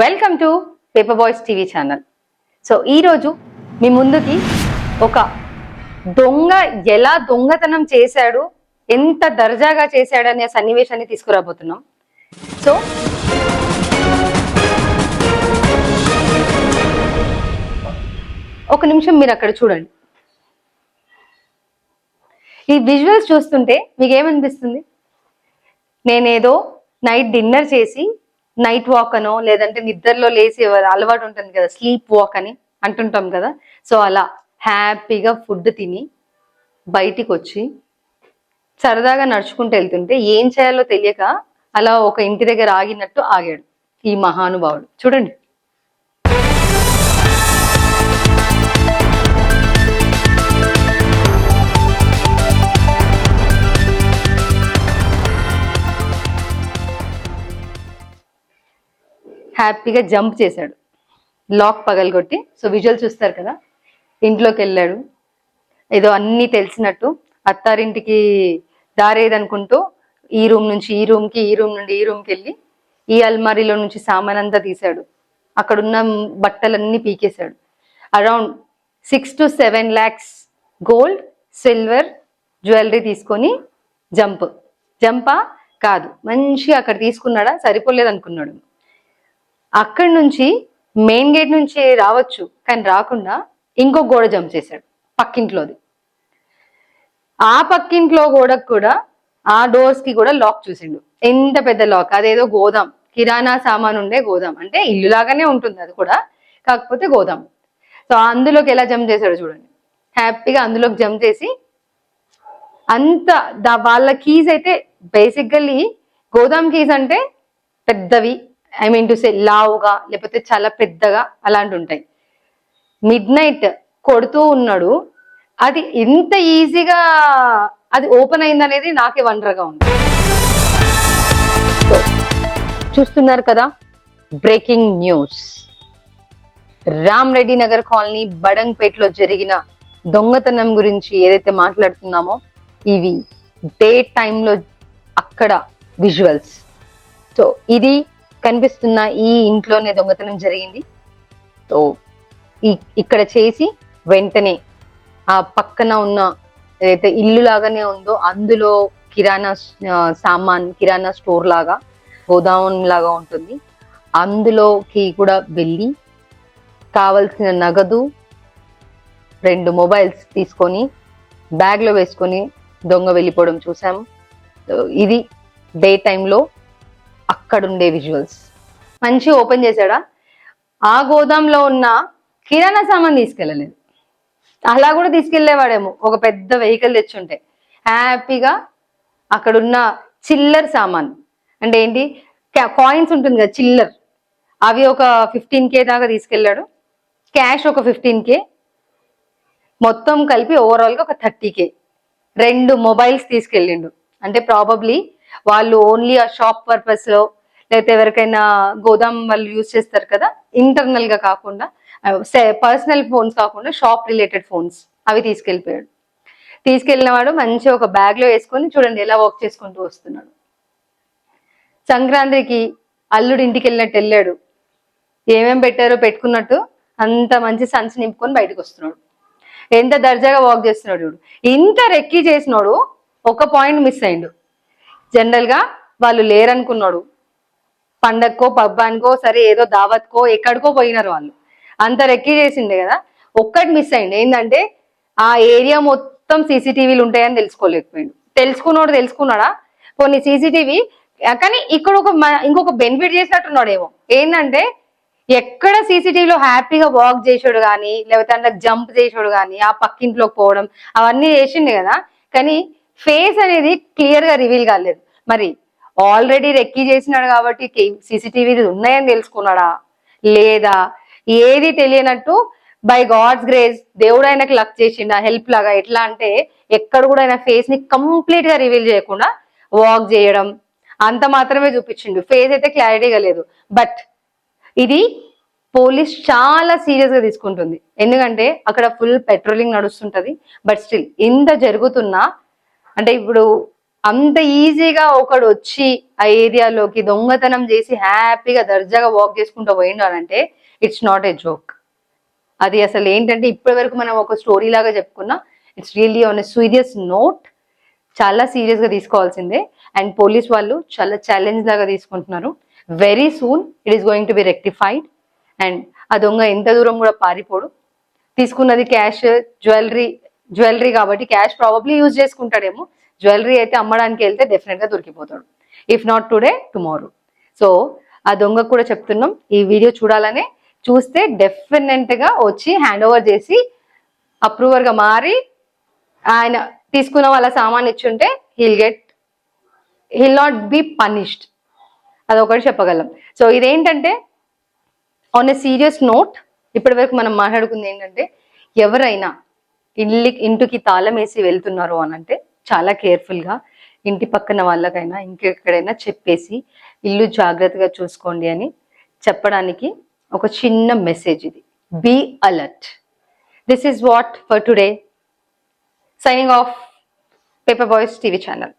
Welcome to paper boys TV channel so ఈరోజు మీ ముందుకి ఒక దొంగ ఎలా దొంగతనం చేశాడు ఎంత దర్జాగా చేశాడు అనే సన్నివేశాన్ని తీసుకురాబోతున్నాం. సో ఒక నిమిషం మీరు అక్కడ చూడండి. ఈ విజువల్స్ చూస్తుంటే మీకు ఏమనిపిస్తుంది? నేనేదో నైట్ డిన్నర్ చేసి నైట్ వాక్ అనో లేదంటే నిద్రలో లేసి అలవాటు ఉంటుంది కదా స్లీప్ వాక్ అని అంటుంటాం కదా. సో అలా హ్యాపీగా ఫుడ్ తిని బయటికి వచ్చి సరదాగా నడుచుకుంటూ వెళ్తుంటే ఏం చేయాలో తెలియక అలా ఒక ఇంటి దగ్గర ఆగినట్టు ఆగాడు ఈ మహానుభావుడు. చూడండి. హ్యాపీగా జంప్ చేశాడు. లాక్ పగలగొట్టి. సో విజువల్ చూస్తారు కదా? ఇంట్లోకి వెళ్ళాడు ఏదో అన్నీ తెలిసినట్టు అత్తారింటికి దారేదనుకుంటూ ఈ రూమ్ నుంచి ఈ రూమ్కి ఈ రూమ్ నుండి ఈ రూమ్కి వెళ్ళి ఈ అల్మారీలో నుంచి సామాన్ అంతా తీశాడు. అక్కడున్న బట్టలన్నీ పీకేశాడు. Around six to seven lakhs gold silver jewellery తీసుకొని జంప్. జంపా? కాదు. మంచిగా అక్కడ తీసుకున్నాడా? సరిపోలేదు అనుకున్నాడు అక్కడి నుంచి మెయిన్ గేట్ నుంచి రావచ్చు కానీ రాకుండా ఇంకో గోడ జంప్ చేశాడు పక్కింట్లోది. ఆ పక్కింట్లో గోడకు కూడా ఆ డోర్స్కి కూడా లాక్ చూసిండు. ఎంత పెద్ద లాక్ అదేదో గోదాం. కిరాణా సామాన్ ఉండే గోదాం. అంటే ఇల్లు లాగానే ఉంటుంది అది కూడా కాకపోతే గోదాం. సో అందులోకి ఎలా జంప్ చేశాడు చూడండి. హ్యాపీగా అందులోకి జంప్ చేసి అంత దా వాళ్ళ కీస్ అయితే బేసికల్లీ గోదాం కీస్ అంటే పెద్దవి. ఐ మీన్ టు సే లావుగా లేకపోతే చాలా పెద్దగా అలాంటి ఉంటాయి మిడ్ నైట్ కొడుతూ ఉన్నాడు. అది ఎంత ఈజీగా అది ఓపెన్ అయింది అనేది నాకే వండర్గా ఉంది. చూస్తున్నారు కదా breaking news Ram Reddy Nagar colony బడంగ్పేటలో జరిగిన దొంగతనం గురించి ఏదైతే మాట్లాడుతున్నామో ఇవి డే టైంలో అక్కడ విజువల్స్ సో ఇది కనిపిస్తున్న ఈ ఇంట్లోనే దొంగతనం జరిగింది. సో ఇక్కడ చేసి వెంటనే ఆ పక్కన ఉన్న ఏదైతే ఇల్లు లాగానే ఉందో అందులో కిరాణా సామాన్ కిరాణా స్టోర్ లాగా గోదావన్ లాగా ఉంటుంది. అందులోకి కూడా వెళ్ళి కావలసిన నగదు రెండు మొబైల్స్ తీసుకొని బ్యాగ్లో వేసుకొని దొంగ వెళ్ళిపోవడం చూసాము. ఇది డే టైంలో అక్కడుండే విజువల్స్. మంచి ఓపెన్ చేశాడా? ఆ గోదాంలో ఉన్న కిరాణా సామాన్ తీసుకెళ్ళలేదు. అలా కూడా తీసుకెళ్ళేవాడేమో ఒక పెద్ద వెహికల్ తెచ్చుంటే. హ్యాపీగా అక్కడున్న చిల్లర్ సామాన్. అంటే ఏంటి? కాయిన్స్ ఉంటుంది కదా చిల్లర్. అవి ఒక ఫిఫ్టీన్ కే దాకా తీసుకెళ్ళాడు. క్యాష్ ఒక ఫిఫ్టీన్ కే. మొత్తం కలిపి ఓవరాల్గా ఒక థర్టీ కే. రెండు మొబైల్స్ తీసుకెళ్ళిండు. అంటే ప్రాబబ్లీ వాళ్ళు ఓన్లీ ఆ షాప్ పర్పస్లో లేకపోతే ఎవరికైనా గోదాం వాళ్ళు యూజ్ చేస్తారు కదా ఇంటర్నల్గా కాకుండా పర్సనల్ ఫోన్స్ కాకుండా షాప్ రిలేటెడ్ ఫోన్స్ అవి తీసుకెళ్ళిపోయాడు. తీసుకెళ్ళిన వాడు మంచిగా ఒక బ్యాగ్లో వేసుకొని చూడండి ఎలా వర్క్ చేసుకుంటూ వస్తున్నాడు. సంక్రాంతికి అల్లుడు ఇంటికి వెళ్ళినట్టు వెళ్ళాడు. ఏమేం పెట్టారో పెట్టుకున్నట్టు అంత మంచి సంచి నింపుకొని బయటకు వస్తున్నాడు. ఎంత దర్జాగా వాక్ చేస్తున్నాడు చూడు. ఇంత రెక్కి చేసినోడు ఒక పాయింట్ మిస్ అయిండు. జనరల్గా వాళ్ళు లేరనుకున్నాడు. పండక్కో పబ్బానికో సరే ఏదో దావత్కో ఎక్కడికో పోయినారు వాళ్ళు. అంత రెక్కి చేసిండే కదా. ఒక్కటి మిస్ అయింది ఏంటంటే ఆ ఏరియా మొత్తం సీసీటీవీలు ఉంటాయని తెలుసుకోలేకపోయిండు. తెలుసుకున్నాడు తెలుసుకున్నాడా? కొన్ని సీసీటీవీ కానీ ఇక్కడ ఒక మ- ఇంకొక బెనిఫిట్ చేసినట్టున్నాడేమో. ఏంటంటే ఎక్కడ సీసీటీవీలో హ్యాపీగా వాక్ చేసాడు కానీ లేకపోతే అంటే జంప్ చేసాడు కానీ ఆ పక్కింట్లోకి పోవడం అవన్నీ చేసిండే కదా. కానీ ఫేస్ అనేది క్లియర్గా రివీల్ కాలేదు. మరి ఆల్రెడీ రెక్కీ చేసినాడు కాబట్టి సీసీటీవీ ఉన్నాయని తెలుసుకున్నాడా? లేదా? ఏది తెలియనట్టు బై గాడ్స్ గ్రేస్ దేవుడు ఆయనకు లక్ చేసిండు హెల్ప్ లాగా ఎట్లా అంటే ఎక్కడ కూడా ఆయన ఫేస్ని కంప్లీట్గా రివీల్ చేయకుండా వాక్ చేయడం. అంత మాత్రమే చూపించిండు. ఫేస్ అయితే క్లారిటీగా లేదు. బట్ ఇది పోలీస్ చాలా సీరియస్గా తీసుకుంటుంది. ఎందుకంటే అక్కడ ఫుల్ పెట్రోలింగ్ నడుస్తుంటది. బట్ స్టిల్ ఇంత జరుగుతున్నా అంటే ఇప్పుడు అంత ఈజీగా ఒకడు వచ్చి ఆ ఏరియాలోకి దొంగతనం చేసి హ్యాపీగా దర్జాగా వాక్ చేసుకుంటూ పోయిండు అని అంటే ఇట్స్ నాట్ ఏ జోక్ అది అసలు ఏంటంటే ఇప్పటి వరకు మనం ఒక స్టోరీ లాగా చెప్పుకున్నా it's really on a serious note చాలా సీరియస్గా తీసుకోవాల్సిందే. అండ్ పోలీస్ వాళ్ళు చాలా ఛాలెంజ్ లాగా తీసుకుంటున్నారు. Very soon it is going to be rectified and ఆ దొంగ ఎంత దూరం కూడా పారిపోడు. తీసుకున్నది క్యాష్ జ్యువెలరీ జ్యువెలరీ కాబట్టి క్యాష్ ప్రాబబ్లీ యూజ్ చేసుకుంటాడేమో. జ్యువెలరీ అయితే అమ్మడానికి వెళ్తే డెఫినెట్గా దొరికిపోతాడు. If not today tomorrow so ఆ దొంగకు కూడా చెప్తున్నాం ఈ వీడియో చూడాలనే. చూస్తే డెఫినెట్గా వచ్చి హ్యాండ్ ఓవర్ చేసి అప్రూవర్గా మారి ఆయన తీసుకున్న వాళ్ళ సామాన్ ఇచ్చుంటే he'll get he'll not be punished అదొకటి చెప్పగలం. సో ఇదేంటంటే ఆన్ ఎ సీరియస్ నోట్ ఇప్పటి వరకు మనం మాట్లాడుకుంది ఏంటంటే ఎవరైనా ఇల్లు ఇంటికి తాళం వేసి వెళ్తున్నారు అని అంటే చాలా కేర్ఫుల్గా ఇంటి పక్కన వాళ్ళకైనా ఇంకెక్కడైనా చెప్పేసి ఇల్లు జాగ్రత్తగా చూసుకోండి అని చెప్పడానికి ఒక చిన్న మెసేజ్ ఇది. Be alert this is what for today signing off paper boys TV channel